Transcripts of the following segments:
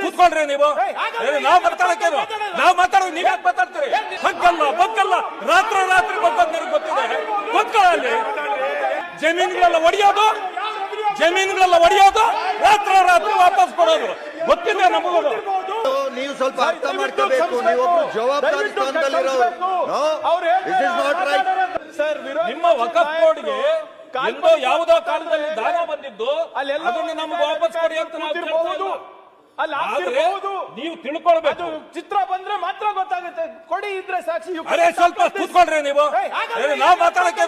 ಕೂತ್ಕೊಂಡ್ರಿ ನೀವು. ನಾವು ಮಾತಾಡಕ್ಕೇನು ನಾವು ಮಾತಾಡೋ ನೀವ್ ಯಾಕೆ ಮಾತಾಡ್ತೀರಿ? ಹಕ್ಕಲ್ಲ ಬಕ್ಕಲ್ಲ ರಾತ್ರಿ ರಾತ್ರಿ ಬಗ್ಗದ್ ನನಗೆ ಗೊತ್ತಿದೆ. ಕೂತ್ಕೊಳ್ಳಿ. ಜಮೀನುಗಳೆಲ್ಲ ಒಡೆಯೋದು ಜಮೀನುಗಳೆಲ್ಲ ಒಡೆಯೋದು ರಾತ್ರಿ ರಾತ್ರಿ ವಾಪಸ್ ಕೊಡೋದು. ಗೊತ್ತಿದೆ ನಮಗೂ ನೀವು ಸ್ವಲ್ಪ ಅರ್ಥ ಮಾಡ್ಕೋಬೇಕು. ನೀವು ಜವಾಬ್ದಾರಿ ಸರ್ ನಿಮ್ಮ ವಕಫ್ ಬೋರ್ಡ್ಗೆ ಯಾವುದೋ ಕಾಲದಲ್ಲಿ ದಾನ ಬಂದಿದ್ದು ಅಲ್ಲೆಲ್ಲ ಅದನ್ನ ನಮ್ಗೆ ವಾಪಸ್ ಕೊಡಿ ಅಂತ ನಾವು ಕೇಳ್ತಾ ಕೂತಿರ್ಬಹುದು. ಇಲ್ಲ. ಆಗ್ತಿರ್ಬಹುದು. ನೀವು ತಿಳ್ಕೊಳ್ಬೇಕು. ಚಿತ್ರ ಬಂದ್ರೆ ಮಾತ್ರ ಗೊತ್ತಾಗುತ್ತೆ. ಕೊಡಿ ಇದ್ರೆ ಸಾಕ್ಷಿ ಅರೆ ಸ್ವಲ್ಪ ಕೂತ್ಕೊಳ್ರಿ ನೀವು. ನಾವು ಮಾತಾಡಕ್ಕೆ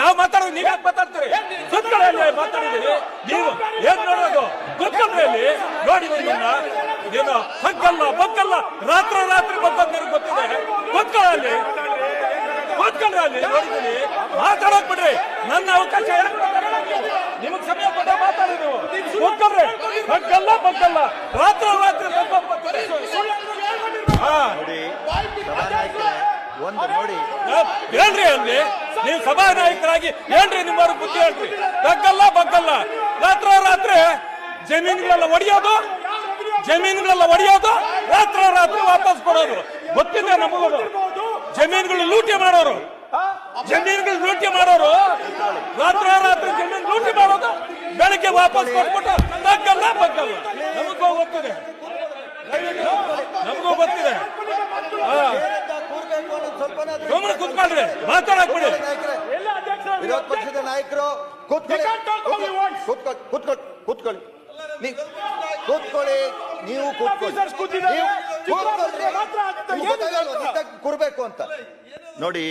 ನಾವು ಮಾತಾಡೋದು ನೀವ್ ಯಾಕೆ ಮಾತಾಡ್ತೀರಿ? ಕೂತ್ಕೊಳ್ಳಿ ಮಾತಾಡಿದೀವಿ ನೀವು ಏನ್ ನೋಡೋದು? ಕೂತ್ಕೊಂಡ್ರಿ ಅಲ್ಲಿ ನೋಡಿ ನಿಮ್ಮನ್ನ ಏನು ಹಕ್ಕಲ್ಲ ಬಕ್ಕಲ್ಲ ರಾತ್ರಿ ರಾತ್ರಿ ನನಗೆ ಗೊತ್ತಿದೆ. ಕೂತ್ಕೊಳ್ಳಿ ಕೂತ್ಕೊಂಡ್ರಿ ಅಲ್ಲಿ ನೋಡಿದ್ದೀನಿ. ಮಾತಾಡಕ್ ಬಿಡ್ರಿ. ನನ್ನ ಅವಕಾಶ? ನಿಮಗ್ ಸಮಯ ಕೊಟ್ಟ ಮಾತಾಡಿ ನೀವು. ಕೂತ್ಕೊಂಡ್ರಿ. ಹಕ್ಕಲ್ಲ ಬಕ್ಕಲ್ಲ ರಾತ್ರಿ ರಾತ್ರಿ ಬಗ್ಗದ್ ಗೊತ್ತಿದೆ. ಹಾ ನೋಡಿ ಸಭಾನಾಯಕರೇ, ಒಂದು ನೋಡಿ. ಏನ್ರಿ ಅಲ್ಲಿ ನೀವು ಸಭಾನಾಯಕರಾಗಿ ಏನ್ರಿ ನಿಮ್ಮವ್ರ ಬುದ್ಧಿ ಹೇಳ್ರಿ. ಬಗ್ಗಲ್ಲ ಬಗ್ಗಲ್ಲ. ರಾತ್ರಿ ರಾತ್ರಿ ಜಮೀನುಗಳೆಲ್ಲ ಒಡೆಯೋದು ಜಮೀನುಗಳೆಲ್ಲ ಒಡೆಯೋದು, ರಾತ್ರಿ ರಾತ್ರಿ ವಾಪಸ್ ಕೊಡೋದು ಗೊತ್ತಿದೆ ನಮಗೂ ಜಮೀನುಗಳು ಲೂಟಿ ಮಾಡೋರು. ಜಮೀನುಗಳು ಲೂಟಿ ಮಾಡೋರು. ರಾತ್ರಿ ರಾತ್ರಿ ಜಮೀನು ಲೂಟಿ ಮಾಡೋದು. ಬೆಳಗ್ಗೆ ವಾಪಸ್ ಕೊಟ್ಬಿಟ್ಟು ಬಗ್ಗಲ್ಲ ಬಗ್ಗಲ್ಲ. ನಮಗೂ ಗೊತ್ತಿದೆ. ನಮಗೂ ಗೊತ್ತಿದೆ. ಹಾ. ಕೂತ್ಕೊಳ್ರಿ ಮಾತಾಡಕ್ ಬಿಡಿ ಎಲ್ಲ ಅಧ್ಯಕ್ಷರು ವಿರೋಧ ಪಕ್ಷದ ನಾಯಕರು ಕೂತ್ಕೊಳ್ಳಿ. ಕೂತ್ಕೊಳ್ಳಿ. ಕೂತ್ಕೊಳ್ಳಿ ಕೂತ್ಕೊಳ್ಳಿ. ಕೂತ್ಕೊಳ್ಳಿ. ನೀವು ಕೂತ್ಕೊಳ್ಳಿ? ಕೂರ್ಬೇಕು ಅಂತ. ನೋಡಿ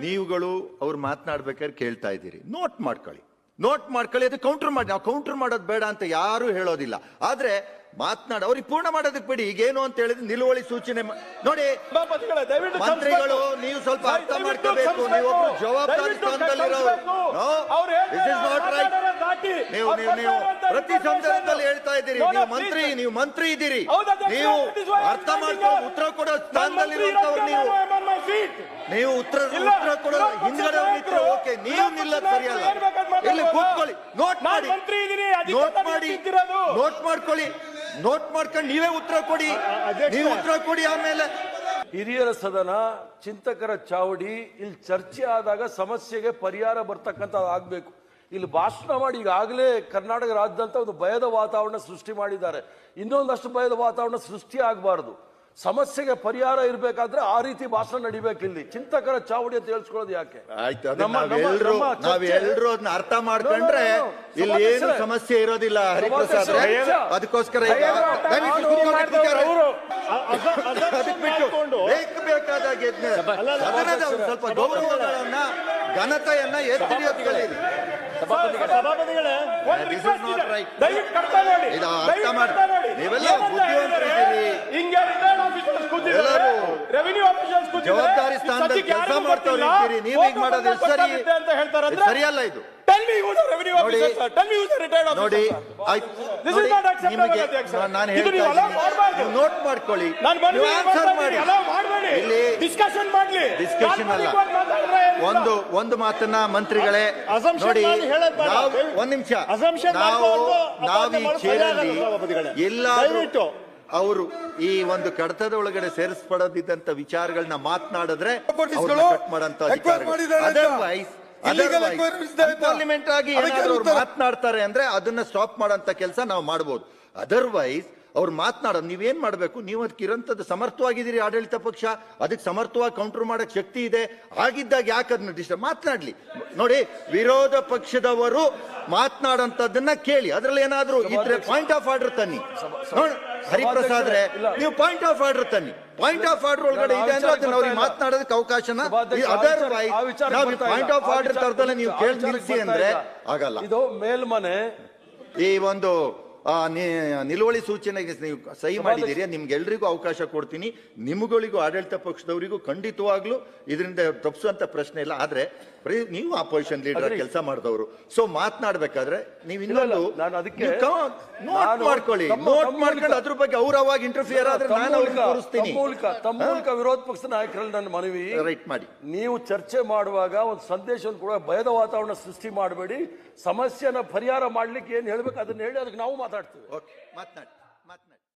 ನೀವುಗಳು ಅವ್ರು ಮಾತನಾಡ್ಬೇಕಾದ್ರೆ ಕೇಳ್ತಾ ಇದ್ದೀರಿ. ನೋಟ್ ಮಾಡ್ಕೊಳ್ಳಿ. ನೋಟ್ ಮಾಡ್ಕೊಳ್ಳಿ. ಅದು ಕೌಂಟರ್ ಮಾಡಿ. ನಾವು ಕೌಂಟರ್ ಮಾಡೋದು ಬೇಡ ಅಂತ ಯಾರು ಹೇಳೋದಿಲ್ಲ. ಆದ್ರೆ ಮಾತನಾಡ ಅವ್ರಿಗೆ ಪೂರ್ಣ ಮಾಡೋದಕ್ಕೆ ಬಿಡಿ. ಈಗೇನು ಅಂತ ಹೇಳಿದ್ರೆ ನಿಲುವಳಿ ಸೂಚನೆ ಮಾ- ನೋಡಿ ಮಂತ್ರಿಗಳು ನೀವು ಸ್ವಲ್ಪ ಅರ್ಥ ಮಾಡ್ಕೋಬೇಕು. ನೀವೊಬ್ರು ಜವಾಬ್ದಾರಿ ಸ್ಥಾನದಲ್ಲಿರೋ ಸ್ಥಾನದಲ್ಲಿರೋರು. ಸಂಸ್ಕೃತ- ಅವ್ರು ಹೇಳ್ತಾರೆ, ದಿಸ್ ಇಸ್ ನೀವು ನೀವು ನೀವು ಪ್ರತಿ ಸಂದರ್ಭದಲ್ಲಿ ಹೇಳ್ತಾ ಇದ್ದೀರಿ. ನೀವು. ಮಂತ್ರಿ ನೀವು ಮಂತ್ರಿ ಇದ್ದೀರಿ. ನೀವು ಅರ್ಥ ಮಾಡ್ಕೊಂಡು ಉತ್ತರ ಕೊಡೋ ಸ್ಥಾನದಲ್ಲಿ ಸ್ಥಾನದಲ್ಲಿರುವಂತವ್ರು ನೀವು. ನೀವು ಉತ್ತರ ಉತ್ತರ ಕೊಡೋ ಹಿಂದ್ಗಡೆ ನಿಂತ್ರೆ ಓಕೆ ನೀವು ನಿಲ್ಲ ನಿಲ್ಲೋದು ಸರಿಯಲ್ಲ. ಇಲ್ಲಿ ಕೂತ್ಕೊಳ್ಳಿ ನೋಟ್ ನಾನ್ ಮಾಡಿ. ನೋಟ್ ಮಾಡಿ. ನೋಟ್ ಮಾಡ್ಕೊಳ್ಳಿ. ನೋಟ್ ಮಾಡ್ಕೊಂಡು ನೀವೇ ಉತ್ತರ ಕೊಡಿ. ನೀವು ಉತ್ತರ ಕೊಡಿ ಆಮೇಲೆ. ಹಿರಿಯರ ಸದನ ಚಿಂತಕರ ಚಾವಡಿ ಇಲ್ಲಿ ಚರ್ಚೆ ಆದಾಗ ಸಮಸ್ಯೆಗೆ ಪರಿಹಾರ ಬರ್ತಕ್ಕಂಥ ಆಗ್ಬೇಕು. ಇಲ್ಲಿ ಭಾಷಣ ಮಾಡಿ ಈಗಾಗಲೇ ಕರ್ನಾಟಕ ರಾಜ್ಯದಂತ ಒಂದು ಭಯದ ವಾತಾವರಣ ಸೃಷ್ಟಿ ಮಾಡಿದ್ದಾರೆ. ಇನ್ನೊಂದಷ್ಟು ಭಯದ ವಾತಾವರಣ ಸೃಷ್ಟಿ ಆಗಬಾರದು. ಸಮಸ್ಯೆಗೆ ಪರಿಹಾರ ಇರಬೇಕಾದ್ರೆ ಆ ರೀತಿ ಭಾಷಣ ನಡಿಬೇಕು ಇಲ್ಲಿ. ಚಿಂತಕರ ಚಾವಡಿ ಅಂತ ಹೇಳ್ಸ್ಕೊಳ್ಳೋದು ಯಾಕೆ? ಆಯ್ತು ಅದನ್ನ ನಾವೆಲ್ಲರೂ ಅರ್ಥ ಮಾಡ್ಕೊಂಡ್ರೆ. ಇಲ್ಲಿ ಏನು ಸಮಸ್ಯೆ ಇರೋದಿಲ್ಲ ಹರಿಪ್ರಸಾದ್ ಅದಕ್ಕೋಸ್ಕರ ಬೇಕಾದಾಗ ಸ್ವಲ್ಪ ಗೌರವಗಳನ್ನ ಘನತೆಯನ್ನ ಎತ್ತಿ ಎತ್ಕೊಳ್ಳಿ ಸಭಾಪತಿಗಳೇ. ದಯವಿಟ್ಟು ಕರ್ತಾ ನೋಡಿ. ಇದು ಅರ್ಥ ಮಾಡಿ. ಕರ್ತಾ ನೋಡಿ. ನೀವೆಲ್ಲ ಏನಂತ ಬುದ್ಧಿವಂತರಿದ್ದೀರಿ. ಹೇಳಿದ್ರೆ, ಹಿಂಗೆ ರಿಟೈರ್ಡ್ ಆಫೀಸರ್ಸ್ ಕೂತಿದ್ದಾರೆ. ಎಲ್ಲರೂ ರೆವಿನ್ಯೂ ಆಫೀಸರ್ಸ್ ಕೂತಿದ್ದಾರೆ. ಜವಾಬ್ದಾರಿ ಸ್ಥಾನದಲ್ಲಿ ಕೆಲಸ ಮಾಡ್ತವ್ರು ಇದ್ದೀರಿ. ನೀವು ಫೋಟೋ ಮಾಡೋದು ಸರಿ. ಅಂತ ಹೇಳ್ತಾರೆ ಸರಿಯಲ್ಲ ಇದು. Officer tell me who the retired ನೋಡಿ. ಆಯ್ತು. This is ನೋಡಿ, not acceptable, ನಿಮಗೆ ಅಧ್ಯಕ್ಷ. ನಾನು ಇದು ನೀವು allow ಇದ್ದೀನಿ. ಮಾಡ್ಬಾರ್ದು. ನೋಟ್ ಮಾಡ್ಕೊಳ್ಳಿ. ನಾನು ಬಂದು ನೀವು ಮಾಡಿ. ಮಾಡಬೇಡಿ. ಇಲ್ಲಿ ಡಿಸ್ಕಷನ್ ಮಾಡ್ಲಿ. ಡಿಸ್ಕಷನ್ ಅಲ್ಲ. ಒಂದು ಒಂದು ಮಾತನ್ನ ಮಂತ್ರಿಗಳೇ ನೋಡಿ ಒಂದ್ ನಿಮಿಷ. ನಾವು ನಾವು ಈ ಚೇರಲ್ಲಿ ಎಲ್ಲಾದ್ರೂ ಅವರು ಈ ಒಂದು ಕಡತದ ಒಳಗಡೆ ಸೇರಿಸ್ಪಡದಿದ್ದಂತ ವಿಚಾರಗಳನ್ನ ಮಾತನಾಡಿದ್ರೆ ಮಾಡಂತ. ಅದರ್ವೈಸ್ ಪಾರ್ಲಿಮೆಂಟ್ ಆಗಿ. ಮಾತನಾಡ್ತಾರೆ ಅಂದ್ರೆ ಅದನ್ನ ಸ್ಟಾಪ್ ಮಾಡಂತ ಕೆಲಸ ನಾವು ಮಾಡಬಹುದು ಅದರ್ವೈಸ್ ಅವ್ರು ಮಾತನಾಡೋದು ನೀವೇನ್ ಮಾಡ್ಬೇಕು? ನೀವು ಅದಕ್ಕೆ ಇರೋಂಥದ್ದು ಸಮರ್ಥವಾಗಿದ್ದೀರಿ ಆಡಳಿತ ಪಕ್ಷ ಅದಕ್ಕೆ ಸಮರ್ಥವಾಗಿ ಕೌಂಟರ್ ಮಾಡಕ್ ಶಕ್ತಿ ಇದೆ. ಆಗಿದ್ದಾಗ ಯಾಕೆ ಅದನ್ನ ಡಿಸ್ಟರ್ಬ್ ಮಾತನಾಡ್ಲಿ. ನೋಡಿ ವಿರೋಧ ಪಕ್ಷದವರು ಮಾತನಾಡೋಂಥದ್ದನ್ನ ಕೇಳಿ. ಅದ್ರಲ್ಲಿ ಏನಾದರೂ ಇದ್ರೆ ಪಾಯಿಂಟ್ ಆಫ್ ಆರ್ಡರ್ ತನ್ನಿ. ನೋಡ್ ಹರಿಪ್ರಸಾದ್ ರೇ ನೀವು ಪಾಯಿಂಟ್ ಆಫ್ ಆರ್ಡರ್ ತನ್ನಿ. ಪಾಯಿಂಟ್ ಆಫ್ ಆರ್ಡರ್ ಒಳಗಡೆ ಇದೆ ಅಂದ್ರೆ ಅದನ್ನ ಅವ್ರಿಗೆ ಮಾತನಾಡೋದಕ್ಕೆ ಅವಕಾಶನ ಅದರ್ ನಾವು ಪಾಯಿಂಟ್ ಆಫ್ ಆರ್ಡರ್ ತರದಲ್ಲ ನೀವು ಕೇಳಿ ನಿಲ್ಲಿಸಿ ಅಂದ್ರೆ ಆಗಲ್ಲ. ಇದು ಮೇಲ್ಮನೆ ಈ ಒಂದು ಆ, ನಿ- ನಿಲುವಳಿ ಸೂಚನೆಗೆ ನೀವು ಸಹಿ ಮಾಡಿದ್ದೀರಿ ನಿಮ್ಗೆಲ್ರಿಗೂ ಅವಕಾಶ ಕೊಡ್ತೀನಿ. ನಿಮ್ಗಳಿಗೂ ಆಡಳಿತ ಪಕ್ಷದವರಿಗೂ ಖಂಡಿತವಾಗ್ಲೂ ಇದರಿಂದ ತಪ್ಪಿಸುವಂತ ಪ್ರಶ್ನೆ ಇಲ್ಲ. ಆದ್ರೆ ನೀವು ಅಪೋಸಿಷನ್ ಲೀಡರ್. ಕೆಲಸ ಮಾಡಿದವರು. ಸೊ ಮಾತನಾಡ್ಬೇಕಾದ್ರೆ ನೀವು ಇನ್ನೊಂದು ನೋಟ್ ಮಾಡ್ಕೊಳ್ಳಿ. ನೋಟ್ ಮಾಡ್ಕೊಂಡು ಅದ್ರ ಬಗ್ಗೆ ಅವ್ರ ಅವಾಗ ಇಂಟರ್ಫಿಯರ್ ಆದ್ರೆ ನಾನು ಅವ್ರಿಗೆ ಮೂಲಕ- ತೋರಿಸ್ತೀನಿ. ತಮ್ಮ ಮೂಲಕ ವಿರೋಧ ಪಕ್ಷದ ನಾಯಕರಲ್ಲಿ ನನ್ನ ಮನವಿ. ರೈಟ್ ಮಾಡಿ. ನೀವು ಚರ್ಚೆ ಮಾಡುವಾಗ ಒಂದು ಸಂದೇಶವನ್ನು ಕೂಡ ಭಯದ ವಾತಾವರಣ ಸೃಷ್ಟಿ ಮಾಡಬೇಡಿ. ಸಮಸ್ಯೆನ ಪರಿಹಾರ ಮಾಡ್ಲಿಕ್ಕೆ ಏನ್ ಹೇಳ್ಬೇಕು ಅದನ್ನ ಹೇಳಿ ಅದಕ್ಕೆ ನಾವು ಮಾತಾಡ್ತೀವಿ. ಓಕೆ ಮಾತನಾಡಿ ಮಾತನಾಡಿ.